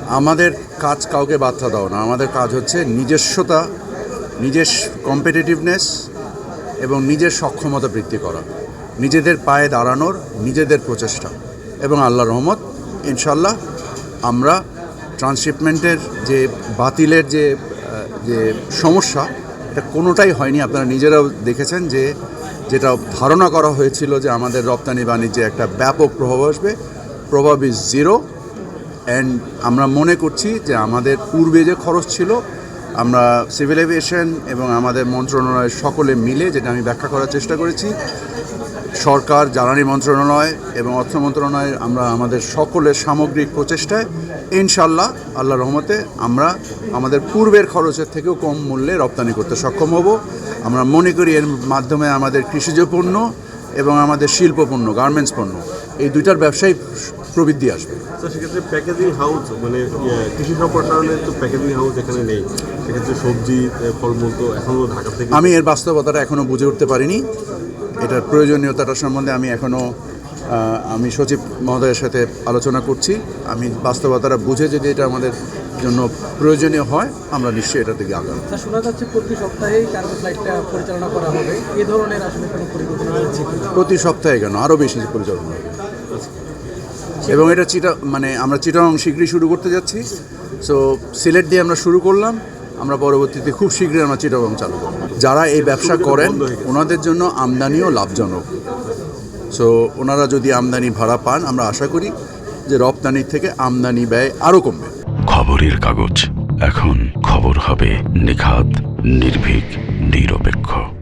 আমাদের কাজ কাউকে বার্তা দাও না। আমাদের কাজ হচ্ছে নিজস্বতা, নিজের কম্পিটিটিভনেস এবং নিজের সক্ষমতা বৃদ্ধি করা। নিজেদের পায়ে দাঁড়ানোর নিজেদের প্রচেষ্টা এবং আল্লাহ রহমত ইনশাল্লাহ আমরা ট্রান্সশিপমেন্টের যে বাতিলের যে যে সমস্যা, এটা কোনোটাই হয়নি। আপনারা নিজেরাও দেখেছেন যে, যেটা ধারণা করা হয়েছিল যে আমাদের রপ্তানি বাণিজ্যে একটা ব্যাপক প্রভাব আসবে। প্রভাব ইজ জিরো অ্যান্ড আমরা মনে করছি যে আমাদের পূর্বে যে খরচ ছিল, আমরা সিভিল এভিয়েশন এবং আমাদের মন্ত্রণালয়ের সকলে মিলে, যেটা আমি ব্যাখ্যা করার চেষ্টা করেছি, সরকার, জ্বালানি মন্ত্রণালয় এবং অর্থ মন্ত্রণালয়, আমরা আমাদের সকলের সামগ্রিক প্রচেষ্টায় ইনশাল্লাহ আল্লাহ রহমতে আমরা আমাদের পূর্বের খরচের থেকেও কম মূল্যে রপ্তানি করতে সক্ষম হব। আমরা মনে করি এর মাধ্যমে আমাদের কৃষিজ পণ্য এবং আমাদের শিল্প পণ্য গার্মেন্টস পণ্য, এই দুইটার ব্যবসায় প্রবৃদ্ধি আসবে। তো সেক্ষেত্রে প্যাকেজিং হাউস মানে ইয়ে, কৃষি সম্প্রসারণের তো প্যাকেজিং হাউস এখানে নেই। সেক্ষেত্রে সবজি ফলমূল তো এখনও ঢাকা থেকে আমি এর বাস্তবতাটা এখনও বুঝে উঠতে পারিনি। এটার প্রয়োজনীয়তাটা সম্বন্ধে আমি এখনও আমি সচিব মহোদয়ের সাথে আলোচনা করছি। আমি বাস্তবতাটা বুঝে যদি এটা আমাদের জন্য প্রয়োজনীয় হয় আমরা নিশ্চয়ই এটা থেকে আগাম শোনা যাচ্ছে প্রতি সপ্তাহেই কার্গো ফ্লাইটটা পরিচালনা করা হবে। এ ধরনের আসলে কোনো পরিকল্পনা প্রতি সপ্তাহে কেন? আরও বেশি পরিচালনা এবং এটা চিটা মানে আমরা চিটাং শীঘ্রই শুরু করতে যাচ্ছি। সো সিলেট দিয়ে আমরা শুরু করলাম। আমরা পরবর্তীতে খুব শীঘ্রই আমরা চিটাগং চালু করব। যারা এই ব্যবসা করেন ওনাদের জন্য আমদানিও লাভজনক। সো ওনারা যদি আমদানি ভাড়া পান আমরা আশা করি যে রপ্তানির থেকে আমদানি ব্যয় আরও কমবে। খবরের কাগজ। এখন খবর হবে নিখাত নির্ভীক নিরপেক্ষ।